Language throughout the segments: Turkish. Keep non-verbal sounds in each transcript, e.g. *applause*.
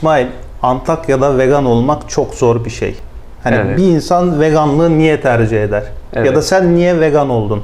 İsmail Antakya'da vegan olmak çok zor bir şey. Hani Evet. bir insan veganlığı niye tercih eder? Ya Evet. da sen niye vegan oldun?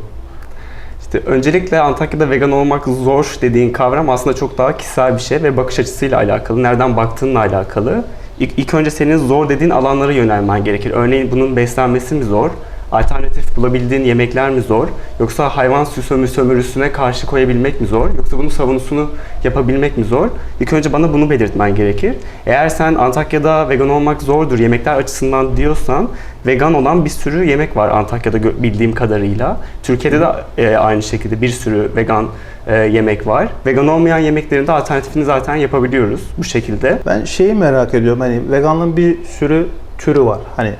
İşte öncelikle Antakya'da vegan olmak zor dediğin kavram aslında çok daha kişisel bir şey ve bakış açısıyla alakalı, nereden baktığınla alakalı. İlk, ilk önce senin zor dediğin alanlara yönelmen gerekir. Örneğin bunun beslenmesi mi zor? Alternatif bulabildiğin yemekler mi zor? Yoksa hayvan sömürü sömürüsüne karşı koyabilmek mi zor? Yoksa bunun savunusunu yapabilmek mi zor? İlk önce bana bunu belirtmen gerekir. Eğer sen Antakya'da vegan olmak zordur yemekler açısından diyorsan vegan olan bir sürü yemek var Antakya'da bildiğim kadarıyla. Türkiye'de de e, aynı şekilde bir sürü vegan e, yemek var. Vegan olmayan yemeklerin de alternatifini zaten yapabiliyoruz bu şekilde. Ben şeyi merak ediyorum. Hani veganlığın bir sürü türü var. Hani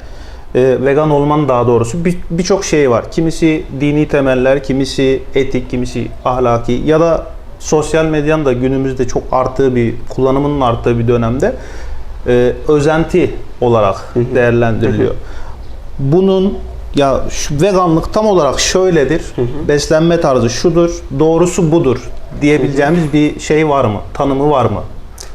e, vegan olmanın daha doğrusu bir- birçok şey var. Kimisi dini temeller, kimisi etik, kimisi ahlaki ya da sosyal medyanın da günümüzde çok arttığı bir kullanımının arttığı bir dönemde e, özenti olarak değerlendiriliyor. Bunun ya şu veganlık tam olarak şöyledir. Beslenme tarzı şudur, doğrusu budur diyebileceğimiz bir şey var mı? Tanımı var mı?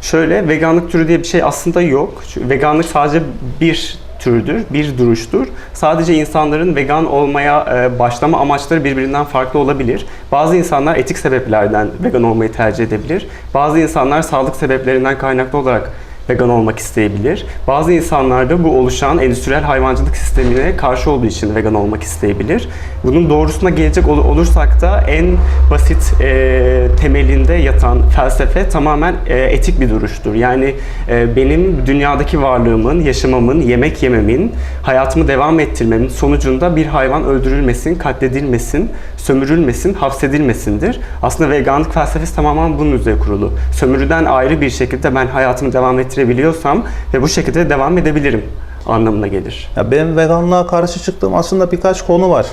Şöyle veganlık türü diye bir şey aslında yok. Çünkü veganlık sadece bir türdür, bir duruştur. Sadece insanların vegan olmaya e, başlama amaçları birbirinden farklı olabilir. Bazı insanlar etik sebeplerden vegan olmayı tercih edebilir. Bazı insanlar sağlık sebeplerinden kaynaklı olarak vegan olmak isteyebilir. Bazı insanlar da bu oluşan endüstriyel hayvancılık sistemine karşı olduğu için vegan olmak isteyebilir. Bunun doğrusuna gelecek ol- olursak da en basit e, temelinde yatan felsefe tamamen e, etik bir duruştur. Yani e, benim dünyadaki varlığımın, yaşamamın, yemek yememin, hayatımı devam ettirmemin sonucunda bir hayvan öldürülmesin, katledilmesin, sömürülmesin, hapsedilmesindir. Aslında veganlık felsefesi tamamen bunun üzerine kurulu. Sömürüden ayrı bir şekilde ben hayatımı devam ettirebiliyorsam ve bu şekilde devam edebilirim anlamına gelir. Ya benim veganlığa karşı çıktığım aslında birkaç konu var.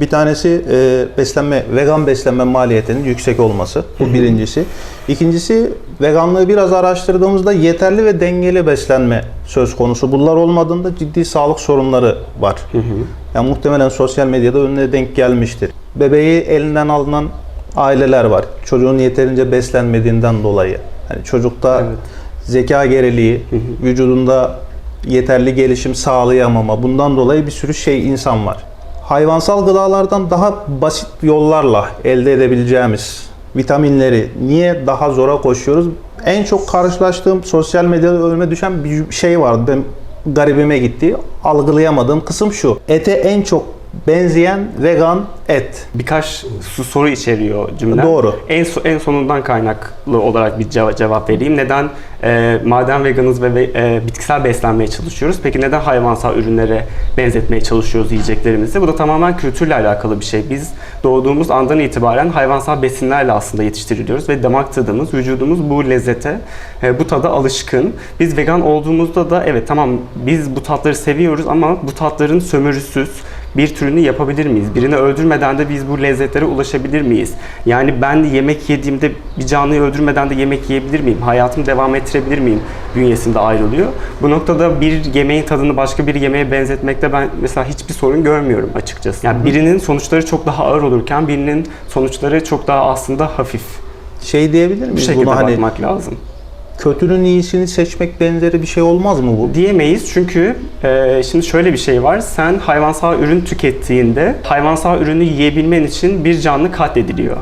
Bir tanesi e, beslenme, vegan beslenme maliyetinin yüksek olması. Bu birincisi. İkincisi veganlığı biraz araştırdığımızda yeterli ve dengeli beslenme söz konusu. Bunlar olmadığında ciddi sağlık sorunları var. Yani muhtemelen sosyal medyada önüne denk gelmiştir. Bebeği elinden alınan aileler var. Çocuğun yeterince beslenmediğinden dolayı. Yani çocukta Evet. zeka geriliği, vücudunda yeterli gelişim sağlayamama, bundan dolayı bir sürü şey insan var. Hayvansal gıdalardan daha basit yollarla elde edebileceğimiz vitaminleri niye daha zora koşuyoruz? En çok karşılaştığım sosyal medyada önüme düşen bir şey vardı. Ben garibime gitti. Algılayamadığım kısım şu. Ete en çok benzeyen vegan et. Birkaç su- soru içeriyor cümle. Doğru. En so- en sonundan kaynaklı olarak bir ceva- cevap vereyim. Neden e, madem veganız ve ve- e, bitkisel beslenmeye çalışıyoruz? Peki neden hayvansal ürünlere benzetmeye çalışıyoruz yiyeceklerimizi? Bu da tamamen kültürle alakalı bir şey. Biz doğduğumuz andan itibaren hayvansal besinlerle aslında yetiştiriliyoruz ve damak tadımız, vücudumuz bu lezzete, e, bu tada alışkın. Biz vegan olduğumuzda da evet tamam biz bu tatları seviyoruz ama bu tatların sömürüsüz, bir türünü yapabilir miyiz? Birini öldürmeden de biz bu lezzetlere ulaşabilir miyiz? Yani ben yemek yediğimde bir canlıyı öldürmeden de yemek yiyebilir miyim? Hayatımı devam ettirebilir miyim? Bünyesinde ayrılıyor. Bu noktada bir yemeğin tadını başka bir yemeğe benzetmekte ben mesela hiçbir sorun görmüyorum açıkçası. Yani birinin sonuçları çok daha ağır olurken birinin sonuçları çok daha aslında hafif. Şey diyebilir Bu miyiz şekilde buna hani bakmak lazım. Kötünün iyisini seçmek benzeri bir şey olmaz mı bu? Diyemeyiz çünkü e, şimdi şöyle bir şey var. Sen hayvansal ürün tükettiğinde hayvansal ürünü yiyebilmen için bir canlı katlediliyor.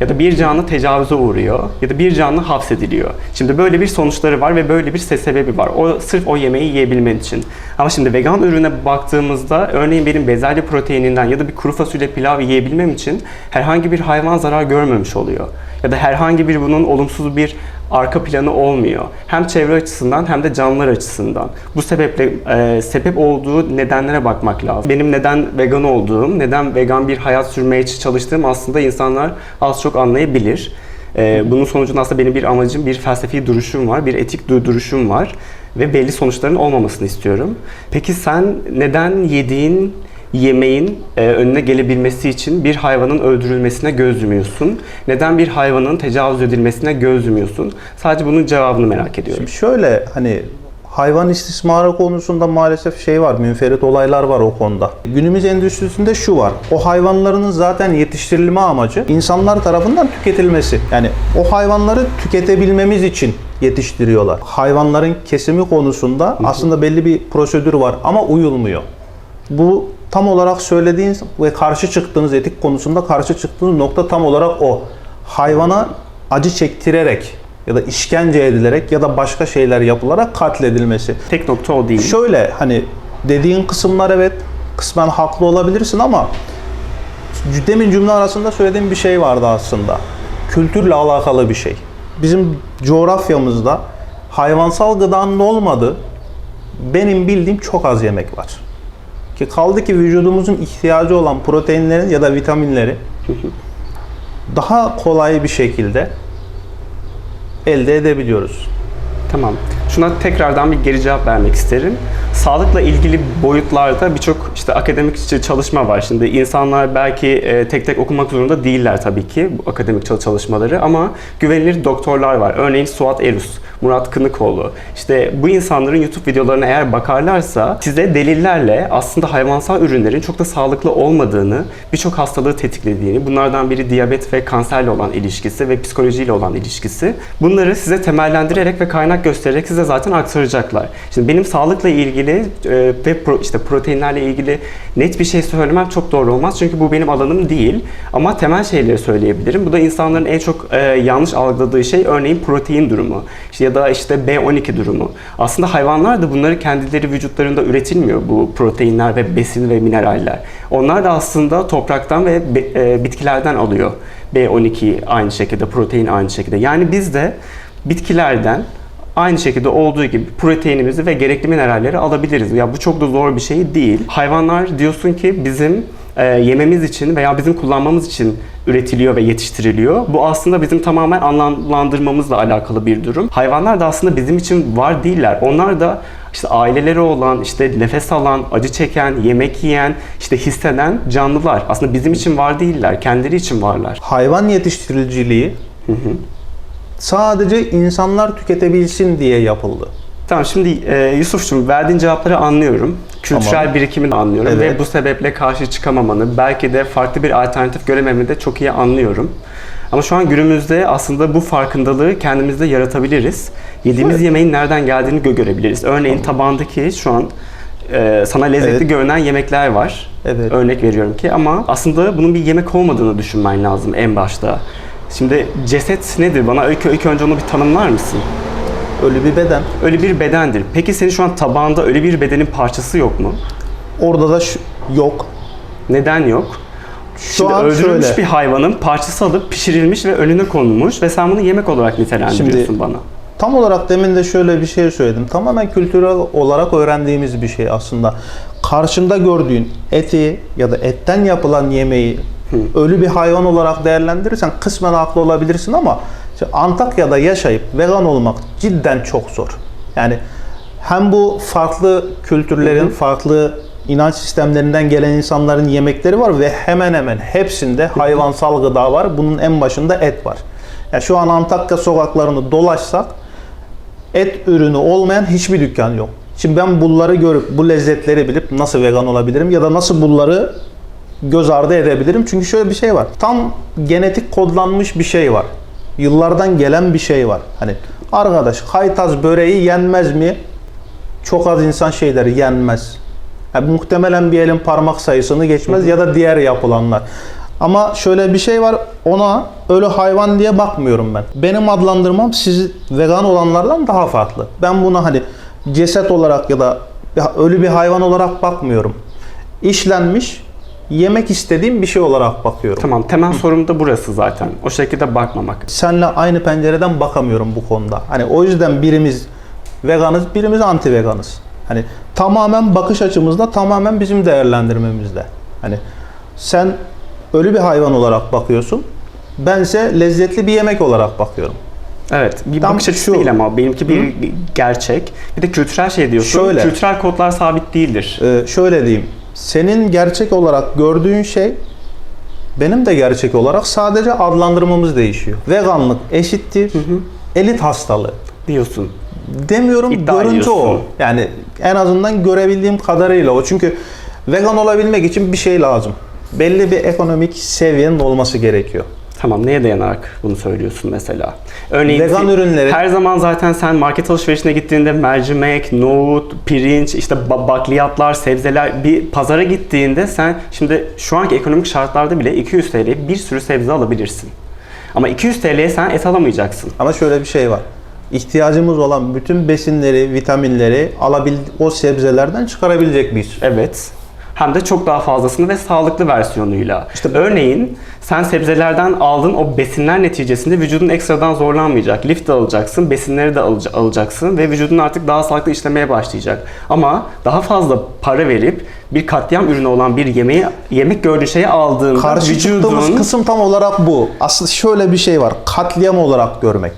Ya da bir canlı tecavüze uğruyor. Ya da bir canlı hapsediliyor. Şimdi böyle bir sonuçları var ve böyle bir se- sebebi var. O sırf o yemeği yiyebilmen için. Ama şimdi vegan ürüne baktığımızda örneğin benim bezelye proteininden ya da bir kuru fasulye pilav yiyebilmem için herhangi bir hayvan zarar görmemiş oluyor. Ya da herhangi bir bunun olumsuz bir arka planı olmuyor. Hem çevre açısından hem de canlılar açısından. Bu sebeple e, sebep olduğu nedenlere bakmak lazım. Benim neden vegan olduğum, neden vegan bir hayat sürmeye çalıştığım aslında insanlar az çok anlayabilir. E, bunun sonucunda aslında benim bir amacım, bir felsefi duruşum var, bir etik du- duruşum var ve belli sonuçların olmamasını istiyorum. Peki sen neden yediğin yemeğin e, önüne gelebilmesi için bir hayvanın öldürülmesine göz yumuyorsun? Neden bir hayvanın tecavüz edilmesine göz yumuyorsun? Sadece bunun cevabını merak ediyorum. Şimdi şöyle hani Hayvan istismarı konusunda maalesef şey var, münferit olaylar var o konuda. Günümüz endüstrisinde şu var, o hayvanların zaten yetiştirilme amacı insanlar tarafından tüketilmesi. Yani o hayvanları tüketebilmemiz için yetiştiriyorlar. Hayvanların kesimi konusunda aslında belli bir prosedür var ama uyulmuyor. Bu tam olarak söylediğiniz ve karşı çıktığınız etik konusunda karşı çıktığınız nokta tam olarak o. Hayvana acı çektirerek ya da işkence edilerek ya da başka şeyler yapılarak katledilmesi. Tek nokta o değil. Şöyle hani dediğin kısımlar evet kısmen haklı olabilirsin ama demin cümle arasında söylediğim bir şey vardı aslında. Kültürle alakalı bir şey. Bizim coğrafyamızda hayvansal gıdanın olmadığı benim bildiğim çok az yemek var. Ki kaldı ki vücudumuzun ihtiyacı olan proteinlerin ya da vitaminleri daha kolay bir şekilde elde edebiliyoruz. Tamam. Şuna tekrardan bir geri cevap vermek isterim. Sağlıkla ilgili boyutlarda birçok işte akademik çalışma var. Şimdi insanlar belki e, tek tek okumak zorunda değiller tabii ki bu akademik çal- çalışmaları ama güvenilir doktorlar var. Örneğin Suat Erus, Murat Kınıkoğlu. İşte bu insanların YouTube videolarına eğer bakarlarsa size delillerle aslında hayvansal ürünlerin çok da sağlıklı olmadığını, birçok hastalığı tetiklediğini, bunlardan biri diyabet ve kanserle olan ilişkisi ve psikolojiyle olan ilişkisi. Bunları size temellendirerek ve kaynak göstererek size zaten aktaracaklar. Şimdi benim sağlıkla ilgili e, ve pro- işte proteinlerle ilgili net bir şey söylemem çok doğru olmaz. Çünkü bu benim alanım değil. Ama temel şeyleri söyleyebilirim. Bu da insanların en çok e, yanlış algıladığı şey örneğin protein durumu. İşte ya da işte B12 durumu. Aslında hayvanlar da bunları kendileri vücutlarında üretilmiyor bu proteinler ve besin ve mineraller. Onlar da aslında topraktan ve e, bitkilerden alıyor. B12 aynı şekilde, protein aynı şekilde. Yani biz de bitkilerden aynı şekilde olduğu gibi proteinimizi ve gerekli mineralleri alabiliriz. Ya bu çok da zor bir şey değil. Hayvanlar diyorsun ki bizim e, yememiz için veya bizim kullanmamız için üretiliyor ve yetiştiriliyor. Bu aslında bizim tamamen anlamlandırmamızla alakalı bir durum. Hayvanlar da aslında bizim için var değiller. Onlar da işte aileleri olan, işte nefes alan, acı çeken, yemek yiyen, işte hisseden canlılar. Aslında bizim için var değiller, kendileri için varlar. hayvan yetiştiriciliği sadece insanlar tüketebilsin diye yapıldı. Tamam şimdi e, Yusuf'cum verdiğin cevapları anlıyorum. Kültürel Tamam. birikimi de anlıyorum Evet. ve bu sebeple karşı çıkamamanı, belki de farklı bir alternatif görememeni de çok iyi anlıyorum. Ama şu an günümüzde aslında bu farkındalığı kendimizde yaratabiliriz. Yediğimiz yemeğin nereden geldiğini gö- görebiliriz. Örneğin tabağındaki şu an e, sana lezzetli Evet. görünen yemekler var. Evet. Örnek veriyorum ki ama aslında bunun bir yemek olmadığını düşünmen lazım en başta. Şimdi ceset nedir? Bana ilk, ilk önce onu bir tanımlar mısın? Ölü bir beden. Öyle bir bedendir. Peki senin şu an tabağında öyle bir bedenin parçası yok mu? Orada da şu- yok. Neden yok? Şu Şimdi an öldürülmüş şöyle. bir hayvanın parçası alıp pişirilmiş ve önüne konulmuş ve sen bunu yemek olarak nitelendiriyorsun Şimdi- bana. Tam olarak demin de şöyle bir şey söyledim. Tamamen kültürel olarak öğrendiğimiz bir şey aslında. Karşında gördüğün eti ya da etten yapılan yemeği ölü bir hayvan olarak değerlendirirsen kısmen haklı olabilirsin ama işte Antakya'da yaşayıp vegan olmak cidden çok zor. Yani hem bu farklı kültürlerin, farklı inanç sistemlerinden gelen insanların yemekleri var ve hemen hemen hepsinde hayvansal gıda var. Bunun en başında et var. Ya şu an Antakya sokaklarını dolaşsak et ürünü olmayan hiçbir dükkan yok. Şimdi ben bunları görüp bu lezzetleri bilip nasıl vegan olabilirim ya da nasıl bunları göz ardı edebilirim? Çünkü şöyle bir şey var. Tam genetik kodlanmış bir şey var. Yıllardan gelen bir şey var. Hani arkadaş kaytaz böreği yenmez mi? Çok az insan şeyleri yenmez. Yani muhtemelen bir elin parmak sayısını geçmez ya da diğer yapılanlar. Ama şöyle bir şey var. Ona ölü hayvan diye bakmıyorum ben. Benim adlandırmam siz vegan olanlardan daha farklı. Ben buna hani ceset olarak ya da ölü bir hayvan olarak bakmıyorum. İşlenmiş, yemek istediğim bir şey olarak bakıyorum. Tamam temel sorum da burası zaten. O şekilde bakmamak. Senle aynı pencereden bakamıyorum bu konuda. Hani o yüzden birimiz veganız, birimiz anti veganız. Hani tamamen bakış açımızda, tamamen bizim değerlendirmemizde. Hani sen ölü bir hayvan olarak bakıyorsun. Bense lezzetli bir yemek olarak bakıyorum. Evet, bir Tam bakış açısı şu- değil ama benimki bir gerçek. Bir de kültürel şey diyorsun. Şöyle. Kültürel kodlar sabit değildir. Ee, şöyle diyeyim. Senin gerçek olarak gördüğün şey benim de gerçek olarak sadece adlandırmamız değişiyor. Veganlık eşittir elit hastalığı. diyorsun. demiyorum İddia görüntü o. ediyorsun. Yani en azından görebildiğim kadarıyla o. Çünkü vegan olabilmek için bir şey lazım. Belli bir ekonomik seviyenin olması gerekiyor. Tamam neye dayanarak bunu söylüyorsun mesela? Örneğin Vegan ürünleri- her zaman zaten sen market alışverişine gittiğinde mercimek, nohut, pirinç, işte ba- bakliyatlar, sebzeler bir pazara gittiğinde sen şimdi şu anki ekonomik şartlarda bile 200 TL'ye bir sürü sebze alabilirsin. Ama 200 TL'ye sen et alamayacaksın. Ama şöyle bir şey var. İhtiyacımız olan bütün besinleri, vitaminleri alabil o sebzelerden çıkarabilecek bir. Evet. Hem de çok daha fazlasını ve sağlıklı versiyonuyla. İşte örneğin sen sebzelerden aldığın o besinler neticesinde vücudun ekstradan zorlanmayacak. Lif de alacaksın, besinleri de alacaksın ve vücudun artık daha sağlıklı işlemeye başlayacak. Ama daha fazla para verip bir katliam ürünü olan bir yemeği yemek gördüğün şeyi aldığında Karşı vücudun kısım tam olarak bu. Aslında şöyle bir şey var. Katliam olarak görmek.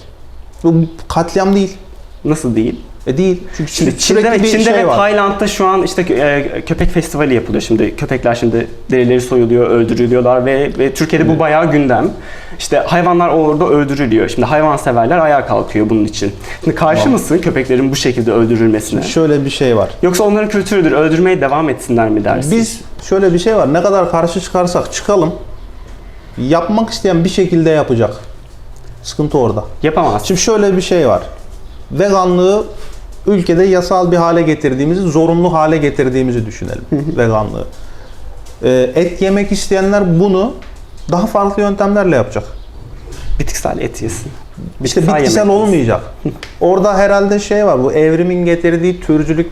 Bu katliam değil. nasıl değil? E değil. Çünkü Şimdi Çin'de bir Çin'de şey ve var. Tayland'da şu an işte e, köpek festivali yapılıyor. Şimdi köpekler şimdi derileri soyuluyor, öldürülüyorlar ve, ve Türkiye'de bu bayağı gündem. İşte hayvanlar orada öldürülüyor. Şimdi hayvanseverler ayağa kalkıyor bunun için. Şimdi karşı Tamam. mısın köpeklerin bu şekilde öldürülmesine? Şöyle bir şey var. Yoksa onların kültürüdür, öldürmeye devam etsinler mi dersin? Biz şöyle bir şey var. Ne kadar karşı çıkarsak çıkalım. Yapmak isteyen bir şekilde yapacak. Sıkıntı orada. Yapamaz. Şimdi şöyle bir şey var. Veganlığı ülkede yasal bir hale getirdiğimizi, zorunlu hale getirdiğimizi düşünelim. veganlığı. Ee, et yemek isteyenler bunu daha farklı yöntemlerle yapacak. Bitkisel et yesin. İşte Bitkisel bitkisel yemek yesin. olmayacak. Orada herhalde şey var. Bu evrimin getirdiği türcülük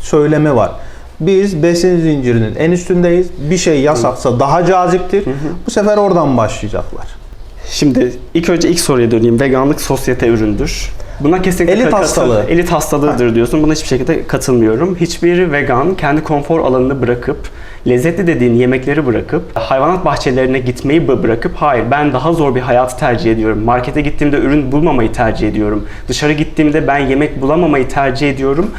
söylemi var. Biz besin zincirinin en üstündeyiz. Bir şey yasaksa daha caziptir. Bu sefer oradan başlayacaklar. Şimdi ilk önce ilk soruya döneyim. Veganlık sosyete üründür. Buna kesinlikle Elit hastalığı. Elit hastalığıdır diyorsun. Buna hiçbir şekilde katılmıyorum. Hiçbir vegan kendi konfor alanını bırakıp lezzetli dediğin yemekleri bırakıp hayvanat bahçelerine gitmeyi bı- bırakıp hayır ben daha zor bir hayatı tercih ediyorum. Markete gittiğimde ürün bulmamayı tercih ediyorum. Dışarı gittiğimde ben yemek bulamamayı tercih ediyorum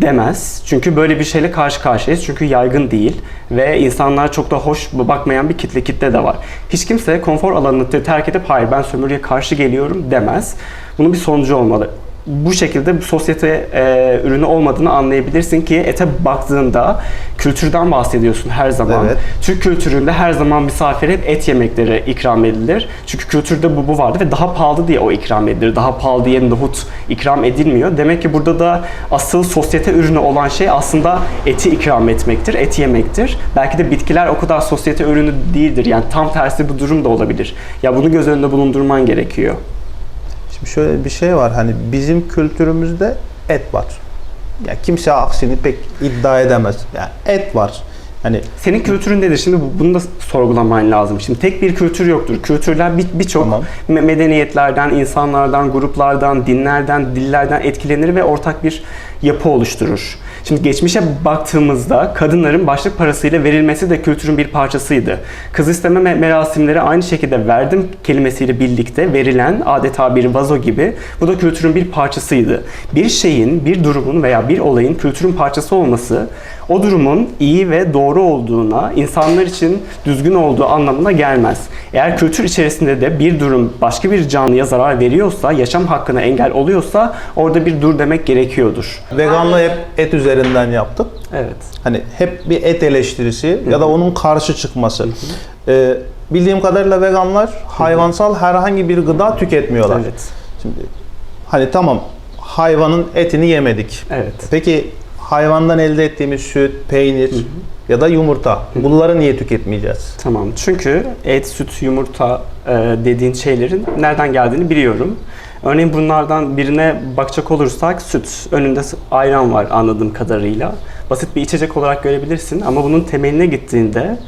demez. Çünkü böyle bir şeyle karşı karşıyayız. Çünkü yaygın değil ve insanlar çok da hoş bakmayan bir kitle kitle de var. Hiç kimse konfor alanını te- terk edip hayır ben sömürüye karşı geliyorum demez. Bunun bir sonucu olmalı. Bu şekilde bu sosyete e, ürünü olmadığını anlayabilirsin ki ete baktığında kültürden bahsediyorsun her zaman. Evet. Türk kültüründe her zaman misafire hep et yemekleri ikram edilir. Çünkü kültürde bu, bu vardı ve daha pahalı diye o ikram edilir. Daha pahalı diye nohut ikram edilmiyor. Demek ki burada da asıl sosyete ürünü olan şey aslında eti ikram etmektir, et yemektir. Belki de bitkiler o kadar sosyete ürünü değildir. Yani tam tersi bu durum da olabilir. Ya bunu göz önünde bulundurman gerekiyor. Şöyle bir şey var. Hani bizim kültürümüzde et var. Ya kimse aksini pek iddia edemez. Yani et var. Hani Senin kültürün nedir? Şimdi bu- bunu da sorgulaman lazım. Şimdi tek bir kültür yoktur. Kültürler bir- birçok Tamam. me- medeniyetlerden, insanlardan, gruplardan, dinlerden, dillerden etkilenir ve ortak bir yapı oluşturur. Şimdi geçmişe baktığımızda kadınların başlık parasıyla verilmesi de kültürün bir parçasıydı. Kız isteme me- merasimleri aynı şekilde verdim kelimesiyle birlikte verilen adeta bir vazo gibi bu da kültürün bir parçasıydı. Bir şeyin, bir durumun veya bir olayın kültürün parçası olması o durumun iyi ve doğru olduğuna, insanlar için düzgün olduğu anlamına gelmez. Eğer kültür içerisinde de bir durum başka bir canlıya zarar veriyorsa, yaşam hakkına engel oluyorsa orada bir dur demek gerekiyordur. veganlığı hep et üzerinden yaptık. Evet. Hani hep bir et eleştirisi ya da onun karşı çıkması. Ee, bildiğim kadarıyla veganlar hayvansal herhangi bir gıda tüketmiyorlar. Evet. Şimdi hani tamam hayvanın etini yemedik. Evet. Peki hayvandan elde ettiğimiz süt, peynir ya da yumurta bunları niye tüketmeyeceğiz? Tamam. Çünkü et, süt, yumurta e, dediğin şeylerin nereden geldiğini biliyorum. Örneğin bunlardan birine bakacak olursak süt. Önünde ayran var anladığım kadarıyla. Basit bir içecek olarak görebilirsin ama bunun temeline gittiğinde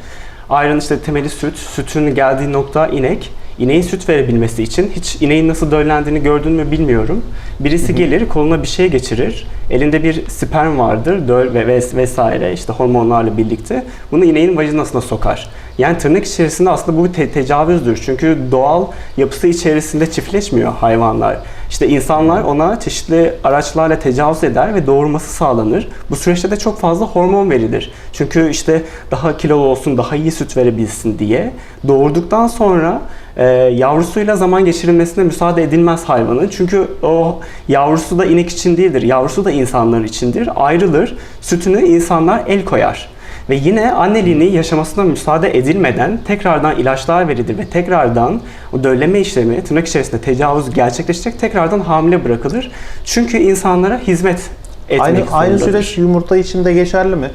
ayran işte temeli süt, sütün geldiği nokta inek. İneğin süt verebilmesi için hiç ineğin nasıl döllendiğini gördün mü bilmiyorum. Birisi gelir koluna bir şey geçirir Elinde bir sperm vardır döl ve ves- vesaire işte hormonlarla birlikte. Bunu ineğin vajinasına sokar. Yani tırnak içerisinde aslında bu bir te- tecavüzdür. Çünkü doğal yapısı içerisinde çiftleşmiyor hayvanlar. İşte insanlar ona çeşitli araçlarla tecavüz eder ve doğurması sağlanır. Bu süreçte de çok fazla hormon verilir. Çünkü işte daha kilolu olsun, daha iyi süt verebilsin diye. Doğurduktan sonra e, yavrusuyla zaman geçirilmesine müsaade edilmez hayvanın. Çünkü o yavrusu da inek için değildir. Yavrusu da insanlar içindir. Ayrılır. Sütünü insanlar el koyar. Ve yine anneliğini yaşamasına müsaade edilmeden tekrardan ilaçlar verilir ve tekrardan o dölleme işlemi tırnak içerisinde tecavüz gerçekleşecek tekrardan hamile bırakılır. Çünkü insanlara hizmet etmek Aynı aynı süreç yumurta için de geçerli mi?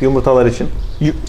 Yumurtalar için.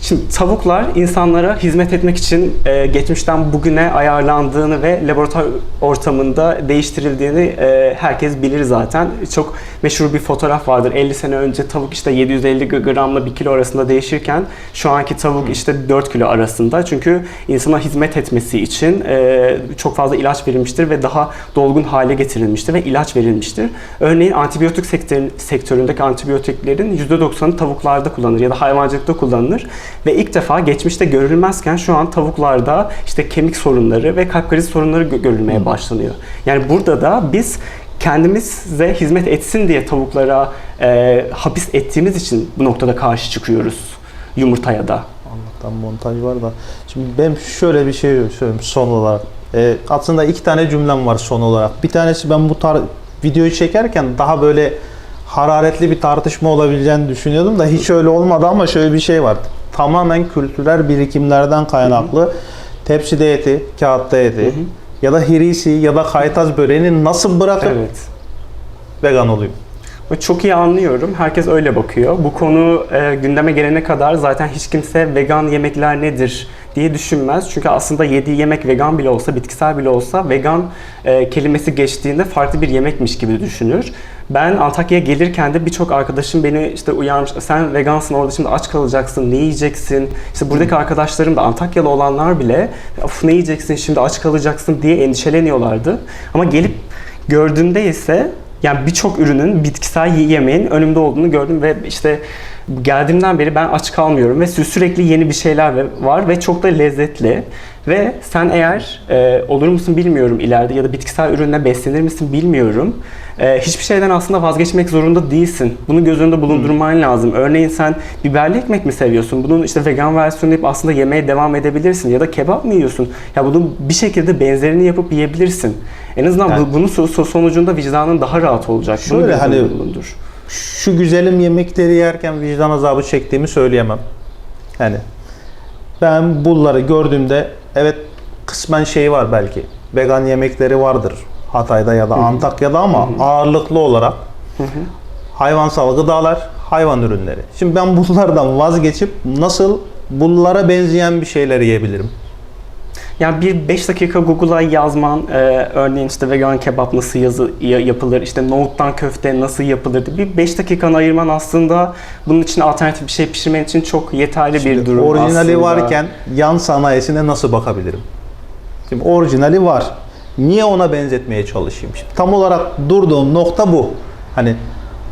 Şimdi tavuklar insanlara hizmet etmek için e, geçmişten bugüne ayarlandığını ve laboratuvar ortamında değiştirildiğini e, herkes bilir zaten. Çok meşhur bir fotoğraf vardır. 50 sene önce tavuk işte 750 gramla 1 kilo arasında değişirken şu anki tavuk işte 4 kilo arasında. Çünkü insana hizmet etmesi için e, çok fazla ilaç verilmiştir ve daha dolgun hale getirilmiştir ve ilaç verilmiştir. Örneğin antibiyotik sektörün, sektöründeki antibiyotiklerin %90'ı tavuklarda kullanılır ya da hayvancılıkta kullanılır ve ilk defa geçmişte görülmezken şu an tavuklarda işte kemik sorunları ve kalp krizi sorunları gö- görülmeye başlanıyor. Yani burada da biz kendimize hizmet etsin diye tavuklara e, hapis ettiğimiz için bu noktada karşı çıkıyoruz yumurtaya da. Allah'tan montaj var da. Şimdi ben şöyle bir şey söyleyeyim son olarak. Ee, aslında iki tane cümlem var son olarak. Bir tanesi ben bu tar- videoyu çekerken daha böyle hararetli bir tartışma olabileceğini düşünüyordum da hiç öyle olmadı ama şöyle bir şey var. Tamamen kültürel birikimlerden kaynaklı tepside eti, kağıtta eti ya da hirisi ya da kaytaz böreğini nasıl bırakıp Evet. vegan olayım? Çok iyi anlıyorum. Herkes öyle bakıyor. Bu konu e, gündeme gelene kadar zaten hiç kimse vegan yemekler nedir diye düşünmez. Çünkü aslında yediği yemek vegan bile olsa, bitkisel bile olsa vegan e, kelimesi geçtiğinde farklı bir yemekmiş gibi düşünür. Ben Antakya'ya gelirken de birçok arkadaşım beni işte uyarmış. Sen vegansın orada şimdi aç kalacaksın, ne yiyeceksin? İşte buradaki arkadaşlarım da Antakyalı olanlar bile of ne yiyeceksin şimdi aç kalacaksın diye endişeleniyorlardı. Ama gelip gördüğümde ise yani birçok ürünün bitkisel yemeğin önümde olduğunu gördüm ve işte geldiğimden beri ben aç kalmıyorum ve sü- sürekli yeni bir şeyler var ve çok da lezzetli. Ve sen eğer e, olur musun bilmiyorum ileride ya da bitkisel ürünle beslenir misin bilmiyorum. E, hiçbir şeyden aslında vazgeçmek zorunda değilsin. Bunu göz önünde bulundurman lazım. Örneğin sen biberli ekmek mi seviyorsun? Bunun işte vegan versiyonu yapıp aslında yemeye devam edebilirsin. Ya da kebap mı yiyorsun? Ya bunun bir şekilde benzerini yapıp yiyebilirsin. En azından Yani- bu, bunun so- so- sonucunda vicdanın daha rahat olacak. Bunu Şöyle göz hani- bulundur. şu güzelim yemekleri yerken vicdan azabı çektiğimi söyleyemem. Yani ben bunları gördüğümde evet kısmen şey var belki. Vegan yemekleri vardır Hatay'da ya da Antakya'da ama ağırlıklı olarak hayvansal gıdalar, hayvan ürünleri. Şimdi ben bunlardan vazgeçip nasıl bunlara benzeyen bir şeyler yiyebilirim? Yani bir 5 dakika Google'a yazman, e, örneğin işte vegan kebap nasıl yazı, ya- yapılır, işte nohuttan köfte nasıl yapılır diye bir 5 dakikanı ayırman aslında bunun için alternatif bir şey pişirmen için çok yeterli bir durum Orijinali aslında. varken yan sanayisine nasıl bakabilirim? Şimdi orijinali var. Niye ona benzetmeye çalışayım? Şimdi tam olarak durduğum nokta bu. Hani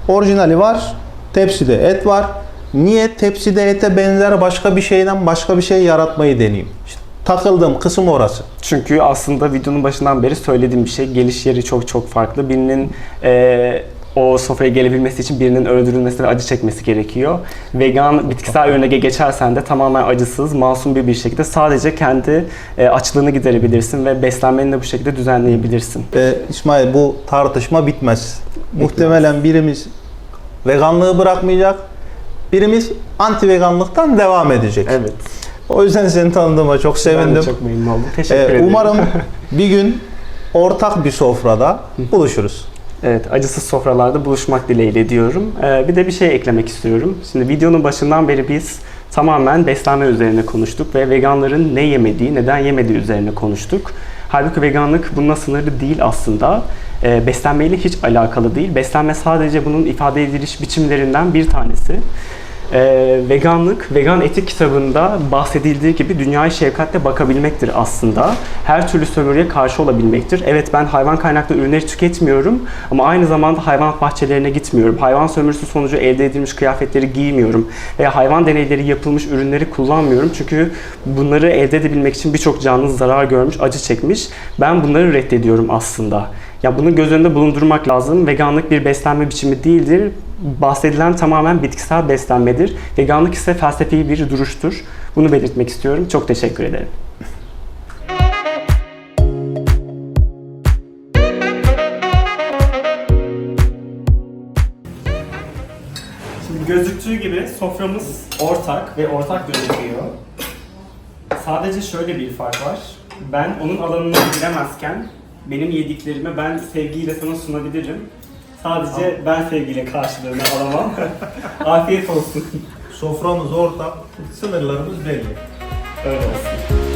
orijinali var, tepside et var. Niye tepside ete benzer başka bir şeyden başka bir şey yaratmayı deneyeyim? İşte takıldığım kısım orası. Çünkü aslında videonun başından beri söylediğim bir şey geliş yeri çok çok farklı. Birinin e, o sofraya gelebilmesi için birinin öldürülmesi ve acı çekmesi gerekiyor. Vegan bitkisel ürüne ge- geçersen de tamamen acısız, masum bir bir şekilde sadece kendi e, açlığını giderebilirsin ve beslenmeni de bu şekilde düzenleyebilirsin. Ee, İsmail bu tartışma bitmez. Muhtemelen birimiz veganlığı bırakmayacak, birimiz anti veganlıktan devam edecek. Evet. O yüzden seni tanıdığıma çok Ben sevindim. de çok memnun oldum. Teşekkür Ee, ederim. umarım *laughs* bir gün ortak bir sofrada buluşuruz. Evet, acısız sofralarda buluşmak dileğiyle diyorum. Ee, bir de bir şey eklemek istiyorum. Şimdi videonun başından beri biz tamamen beslenme üzerine konuştuk ve veganların ne yemediği, neden yemediği üzerine konuştuk. Halbuki veganlık bununla sınırlı değil aslında. Ee, beslenmeyle hiç alakalı değil. Beslenme sadece bunun ifade ediliş biçimlerinden bir tanesi. Ee, veganlık, vegan etik kitabında bahsedildiği gibi dünyaya şefkatle bakabilmektir aslında. Her türlü sömürüye karşı olabilmektir. Evet ben hayvan kaynaklı ürünleri tüketmiyorum ama aynı zamanda hayvan bahçelerine gitmiyorum. Hayvan sömürüsü sonucu elde edilmiş kıyafetleri giymiyorum veya hayvan deneyleri yapılmış ürünleri kullanmıyorum. Çünkü bunları elde edebilmek için birçok canlı zarar görmüş, acı çekmiş. Ben bunları reddediyorum aslında. Ya bunu göz önünde bulundurmak lazım. Veganlık bir beslenme biçimi değildir. Bahsedilen tamamen bitkisel beslenmedir. Veganlık ise felsefi bir duruştur. Bunu belirtmek istiyorum. Çok teşekkür ederim. Şimdi gözüktüğü gibi soframız ortak ve ortak gözüküyor. Sadece şöyle bir fark var. Ben onun alanına giremezken benim yediklerimi ben sevgiyle sana sunabilirim. Sadece ben sevgiyle karşılığını alamam. *laughs* Afiyet olsun. Soframız ortak, sınırlarımız belli. Öyle olsun.